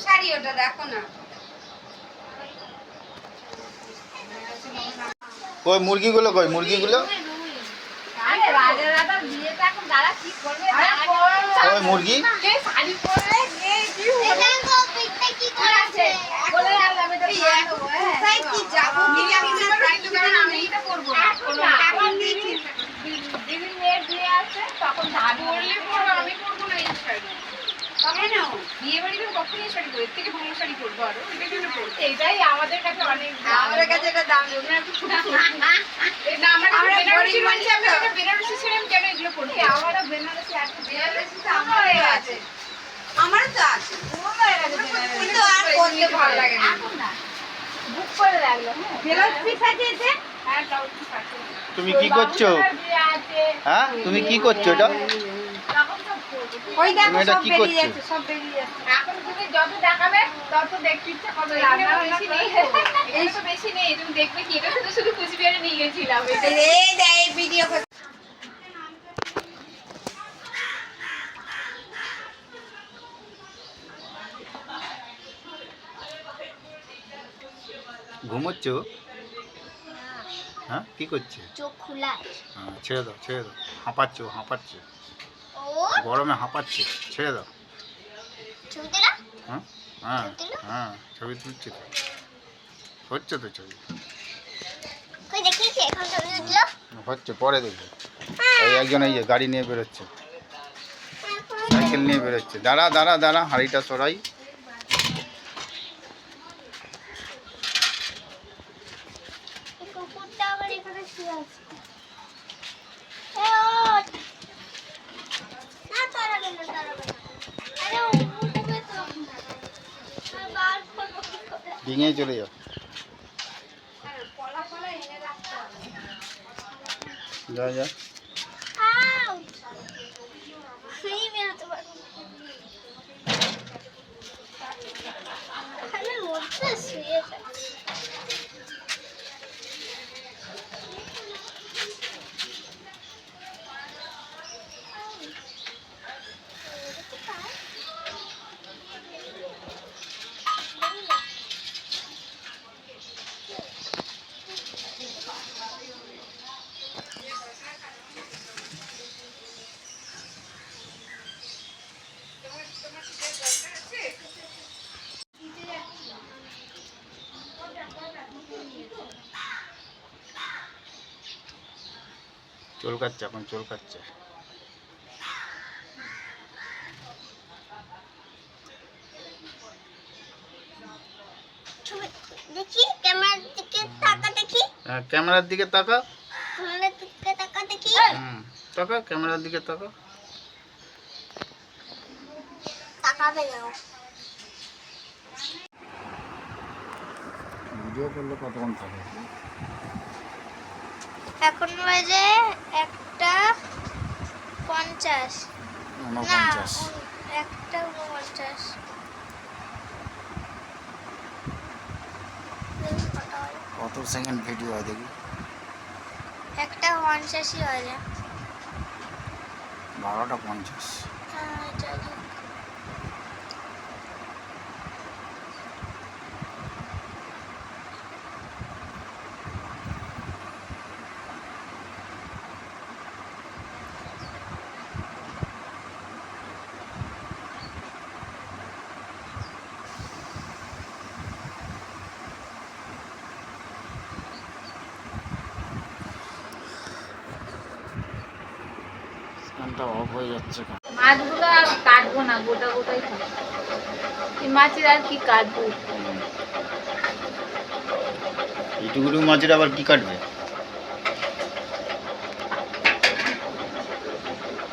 শাড়ি ওটা দেখো না। কই মুরগিগুলো কই মুরগিগুলো? আরে রাজা দাদা বিয়েটা এখন দাদা ঠিক করবে কই মুরগি? কে শাড়ি পরে কে কি আছে বলে রাখলাম এটা দিয়ে দেবো হ্যাঁ কোথায় কি যাব দিদি আমি না শাড়ি দোকানে আমি এটা করব না এখন দিদি দিদি মেয়ের বিয়ে আছে তখন দাদু পরলে পরো আমি পরবো না এই শাড়ি কেন বিয়ে বাড়িতে শাড়ি পরবো থেকে ভালো শাড়ি পরবো আরও এটা জন্য পরবো এটাই আমাদের কাছে অনেক আমাদের কাছে এটা দাম। নেই ওনারা একটু ছোট ছোট। না আমরা আমরা বেনারসি গরিব বলছি মানুষ আমরা তো। একটা বেনারসি ছেড়ে আমি কেন এগুলো পড়ছি আমারও বেনারসি আছে। বেনারসি তো আমারও আছে। আমারও তো আছে। কিন্তু আর পরতে ভালো লাগে না। বুক করে রাখল হ্যাঁ। ব্লাউজ পিস আছে হ্যাঁ ব্লাউজ পিস আছে তুমি কি করছ? হ্যাঁ তুমি কি করছ এটা? তখন সব করব। ওই দেখো সব কি বেরিয়ে করছ? যাচ্ছে সব বেরিয়ে যাচ্ছে। এখন তুমি যত দেখাবে তত দেখতে ইচ্ছে করবে। রান্না বেশি বেশি নেই নেই এই তো বেশি নেই তুমি দেখবে কি? এটা শুধু শুধু কুচবিহারে নিয়ে গেছিলাম। এই এই ভিডিও ঘুমোচ্ছ? হ্যাঁ। কি করছে? চোখ খোলা হ্যাঁ ছেড়ে দাও ছেড়ে দাও। হাঁপাচ্ছ হাঁপাচ্ছ। গরমে হাঁপাচ্ছে ছেড়ে দাও। হ্যাঁ হ্যাঁ ছবি হ্যাঁ ছবি তুলছি তো। হচ্ছে তো ছবি। হচ্ছে পরে দেখব। এই একজন এই যে গাড়ি নিয়ে বেরোচ্ছে। সাইকেল নিয়ে বেরোচ্ছে। দাঁড়া দাঁড়া দাঁড়া হাড়িটা সরাই। কুকুরটা আবার এখানে শুয়ে আছে এ ওঠ। না তাড়াবে না তাড়াবে না আরে ও উঠবে তো আর বার করব করে? চলে যাও যা যা চুল কাটছে এখন চুল কাটছে ছবি দেখি ক্যামেরার দিকে তাকা দেখি। হ্যাঁ, ক্যামেরার দিকে তাকা ক্যামেরার দিকে তাকা দেখি। হুম তাকা ক্যামেরার দিকে তাকা তাকাবে না ভিডিও করলে কতক্ষণ থাকে? এখন বাজে একটা পঞ্চাশ। না একটা উনপঞ্চাশ। হয়। কত সেকেন্ড ভিডিও হয় দেখি। একটা পঞ্চাশই বাজে বারোটা পঞ্চাশ। হ্যাঁ, স্ক্যানটা অফ হয়ে যাচ্ছে? মাছগুলো আর কাটবো না গোটা গোটাই এই মাছের আর কি কাটবো? এইটুকুটু মাছের আবার কি কাটবে?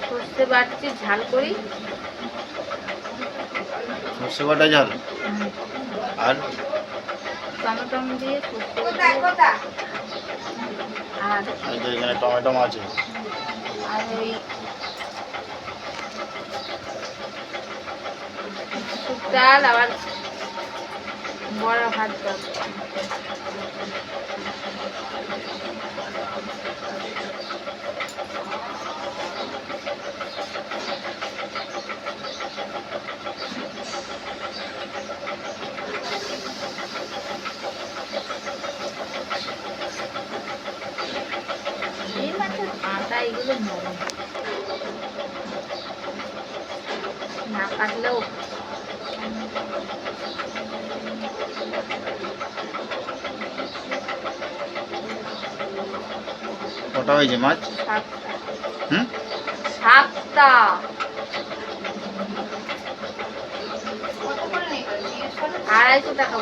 সর্ষে বাটছি ঝাল করি। সর্ষে বাটা ঝাল? আর? টমেটো দিয়ে আর এই যে এখানে টমেটো আছে। আর ওই চাল আবার বড় ভাত ডাল এগুলো নরম। না কাটলেও কটা হয়েছে মাছ? সাতটা। আড়াইশো টাকা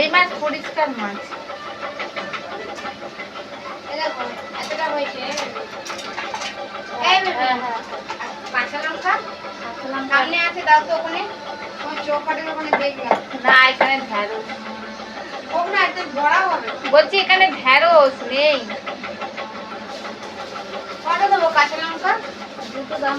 এই মাছ পরিষ্কার মাছ। এতটা হয়েছে। হ্যাঁ হ্যাঁ। কাঁচা লঙ্কা? সামনে আছে দাও তো ওখানে। চৌকাটের ওখানে দেখলাম। না এখানে বড়া হবে। বলছি এখানে ঢ্যাঁড়স নেই। কটা দেবো কাঁচা লঙ্কা? দুটো দাম।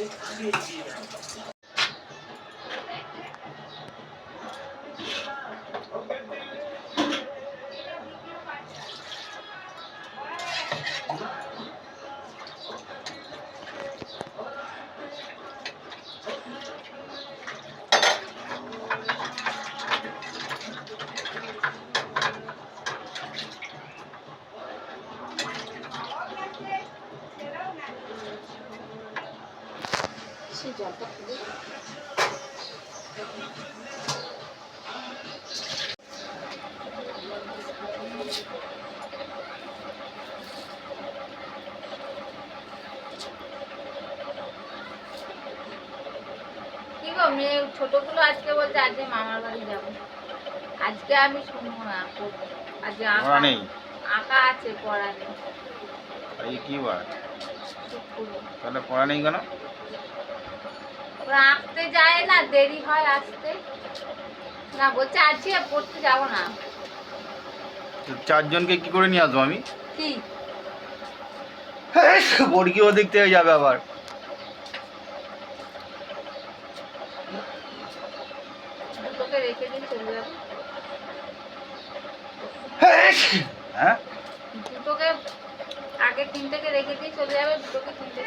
এই যে ধুয়ে নিয়ে আসি পড়ে যাবে সে জলটা খুলে মেয়ে ছোটগুলো আজকে বলছে আজকে মামার বাড়ি যাব। আজকে আমি শুনব না আজকে আঁকা নেই? আঁকা আছে পড়া নেই। এই কি বার তাহলে পড়া নেই কেন? ওরা আঁকতে যায় না দেরি হয় আসতে না বলছে আজকে পড়তে যাব না। চারজনকে কি করে নিয়ে আসব আমি? কি? ওদিক থেকে যাবে আবার দুটোকে রেখে দিয়ে চলে যাব হ্যাঁ? দুটোকে আগে তিনটেকে রেখে দিয়ে চলে যাবে দুটোকে তিনটে